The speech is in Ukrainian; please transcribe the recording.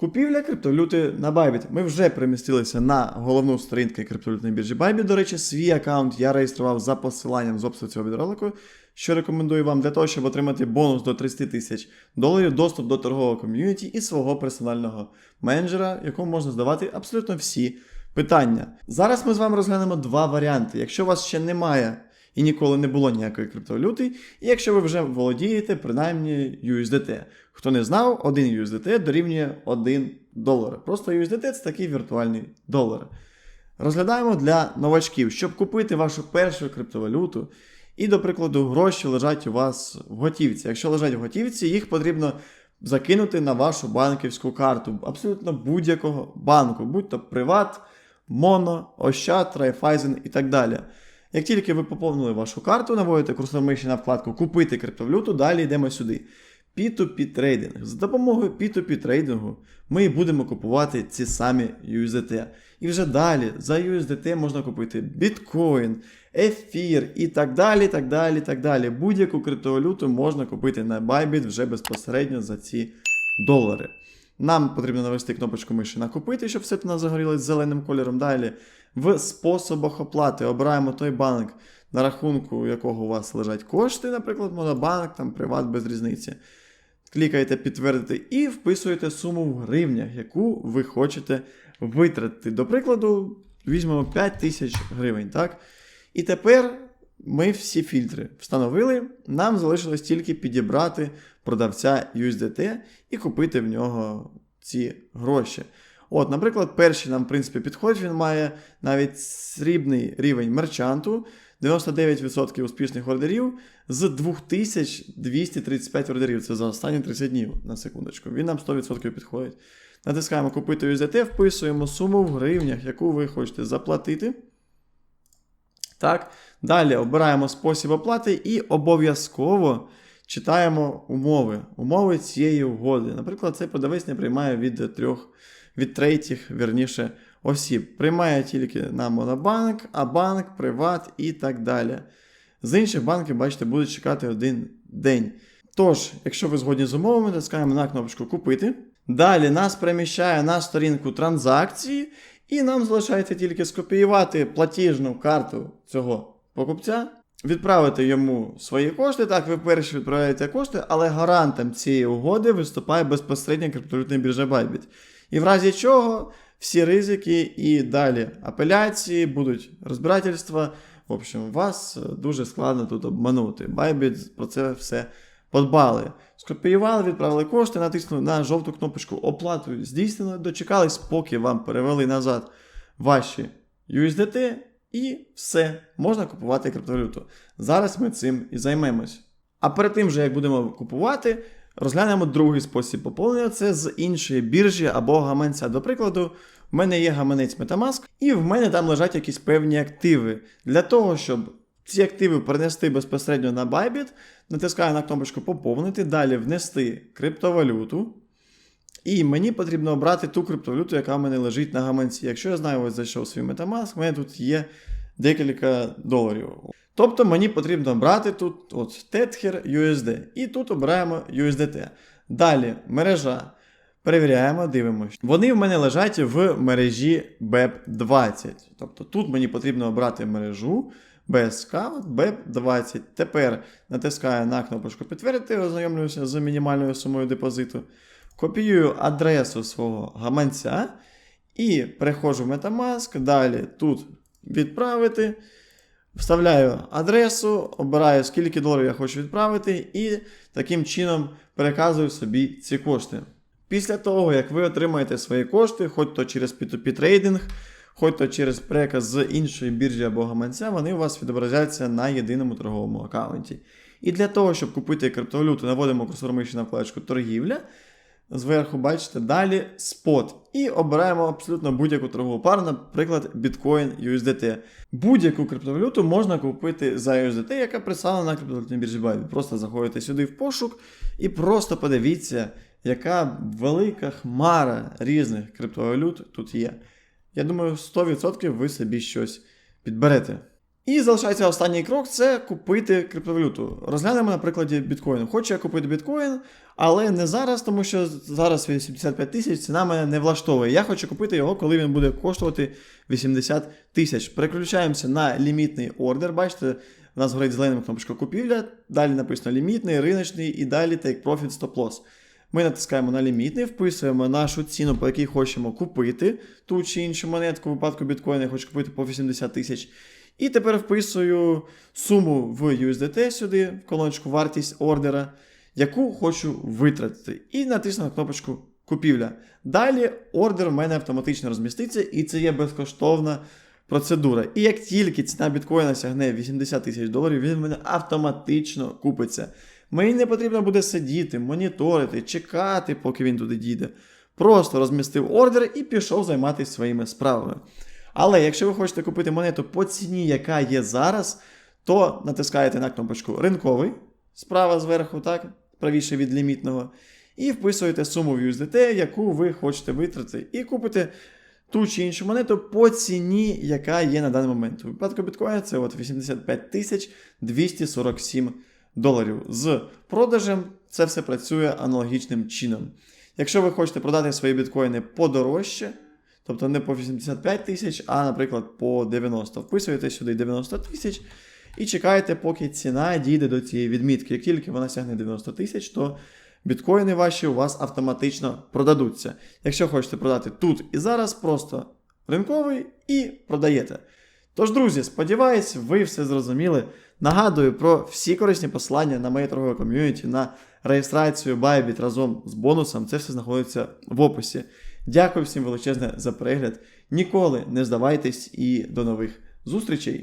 Купівля криптовалюти на Bybit. Ми вже перемістилися на головну сторінку криптовалютної біржі Bybit. До речі, свій аккаунт я реєстрував за посиланням з опису цього відеоролику, що рекомендую вам для того, щоб отримати бонус до 30 тисяч доларів, доступ до торгового ком'юніті і свого персонального менеджера, якому можна здавати абсолютно всі питання. Зараз ми з вами розглянемо два варіанти. Якщо у вас ще немає і ніколи не було ніякої криптовалюти, і якщо ви вже володієте принаймні USDT. Хто не знав, 1 USDT дорівнює 1 долар. Просто USDT це такий віртуальний долар. Розглядаємо для новачків, щоб купити вашу першу криптовалюту. І, до прикладу, гроші лежать у вас в готівці. Якщо лежать в готівці, їх потрібно закинути на вашу банківську карту абсолютно будь-якого банку, будь-то Приват, Моно, Ощад, Райфайзен і так далі. Як тільки ви поповнили вашу карту, наводите курсор миші на вкладку Купити криптовалюту, далі йдемо сюди. P2P трейдинг. За допомогою P2P трейдингу ми будемо купувати ці самі USDT. І вже далі за USDT можна купити біткоін, ефір і так далі. так далі, так далі. Будь-яку криптовалюту можна купити на Bybit вже безпосередньо за ці долари. Нам потрібно навести кнопочку миші на купити, щоб все це нас загорілось зеленим кольором. Далі в способах оплати обираємо той банк, на рахунку якого у вас лежать кошти, наприклад, Монобанк, там Приват без різниці. Клікаєте підтвердити і вписуєте суму в гривнях, яку ви хочете витратити. До прикладу, візьмемо 5 тисяч гривень. так? І тепер ми всі фільтри встановили. Нам залишилось тільки підібрати продавця USDT і купити в нього ці гроші. От, наприклад, перший нам, в принципі, підходить, він має навіть срібний рівень мерчанту, 99% успішних ордерів з 2235 ордерів. Це за останні 30 днів на секундочку. Він нам 100% підходить. Натискаємо купити USDT, вписуємо суму в гривнях, яку ви хочете заплатити. Так. Далі обираємо спосіб оплати і обов'язково читаємо умови. Умови цієї угоди. Наприклад, цей продавець не приймає від трьох, від третіх, вірніше, осіб. Приймає тільки на Монобанк, а банк, Приват і так далі. З інших банків, бачите, будуть чекати один день. Тож, якщо ви згодні з умовами, натискаємо на кнопочку Купити. Далі нас переміщає на сторінку транзакції, і нам залишається тільки скопіювати платіжну карту цього покупця, відправити йому свої кошти. Так, ви перші відправляєте кошти, але гарантом цієї угоди виступає безпосередньо криптовалютна біржа Bybit. І в разі чого всі ризики і далі апеляції, будуть розбирательства. В общем, вас дуже складно тут обманути. Bybit про це все подбали. Скопіювали, відправили кошти, натиснули на жовту кнопочку оплату здійснено, дочекались, поки вам перевели назад ваші USDT, і все, можна купувати криптовалюту. Зараз ми цим і займемось. А перед тим, же, як будемо купувати, розглянемо другий спосіб поповнення це з іншої біржі або гаманця. До прикладу, в мене є гаманець Metamask, і в мене там лежать якісь певні активи. Для того, щоб ці активи перенести безпосередньо на Bybit, натискаю на кнопочку Поповнити, далі внести криптовалюту. І мені потрібно обрати ту криптовалюту, яка в мене лежить на гаманці. Якщо я знаю, ось зайшов свій Metamask, в мене тут є декілька доларів. Тобто мені потрібно брати тут от Tether USD. І тут обираємо USDT. Далі мережа. Перевіряємо, дивимося. Вони в мене лежать в мережі BEP20. Тобто тут мені потрібно обрати мережу BSK BEP20. Тепер натискаю на кнопочку підтвердити, ознайомлюся з мінімальною сумою депозиту. Копіюю адресу свого гаманця і переходжу в Metamask. Далі тут відправити. Вставляю адресу, обираю, скільки доларів я хочу відправити, і таким чином переказую собі ці кошти. Після того, як ви отримаєте свої кошти, хоч то через P2P трейдинг, хоч то через переказ з іншої біржі або гаманця, вони у вас відобразяться на єдиному торговому аккаунті. І для того, щоб купити криптовалюту, наводимо курсор на вкладочку торгівля. Зверху бачите, далі спот. І обираємо абсолютно будь-яку торгову пару, наприклад, Bitcoin USDT. Будь-яку криптовалюту можна купити за USDT, яка представлена на криптовалютній біржі Bybit. Просто заходите сюди в пошук і просто подивіться, яка велика хмара різних криптовалют тут є. Я думаю, 100% ви собі щось підберете. І залишається останній крок це купити криптовалюту. Розглянемо на прикладі біткоїну. Хочу я купити біткоін, але не зараз, тому що зараз 85 тисяч ціна мене не влаштовує. Я хочу купити його, коли він буде коштувати 80 тисяч. Переключаємося на лімітний ордер. Бачите, у нас горить зеленим кнопочка купівля, далі написано лімітний, риночний і далі take profit stop loss. Ми натискаємо на лімітний, вписуємо нашу ціну, по якій хочемо купити ту чи іншу монетку. В випадку біткоїна я хочу купити по 80 тисяч. І тепер вписую суму в USDT сюди, в колоночку вартість ордера, яку хочу витратити. І натисну на кнопочку купівля. Далі ордер в мене автоматично розміститься, і це є безкоштовна процедура. І як тільки ціна біткоїна сягне 80 тисяч доларів, він в мене автоматично купиться. Мені не потрібно буде сидіти, моніторити, чекати, поки він туди дійде. Просто розмістив ордер і пішов займатися своїми справами. Але якщо ви хочете купити монету по ціні, яка є зараз, то натискаєте на кнопочку ринковий справа зверху, так, правіше від лімітного, і вписуєте суму в USDT, яку ви хочете витратити, і купите ту чи іншу монету по ціні, яка є на даний момент. У випадку біткоїна це от 85 247 доларів. З продажем це все працює аналогічним чином. Якщо ви хочете продати свої біткоїни подорожче, тобто не по 85 тисяч, а, наприклад, по 90, вписуєте сюди 90 тисяч і чекаєте, поки ціна дійде до цієї відмітки. Як тільки вона сягне 90 тисяч, то біткоїни ваші у вас автоматично продадуться. Якщо хочете продати тут і зараз, просто ринковий і продаєте. Тож, друзі, сподіваюсь, ви все зрозуміли. Нагадую про всі корисні посилання на моє торгове ком'юніті, на реєстрацію Bybit разом з бонусом. Це все знаходиться в описі. Дякую всім величезне за перегляд. Ніколи не здавайтесь і до нових зустрічей!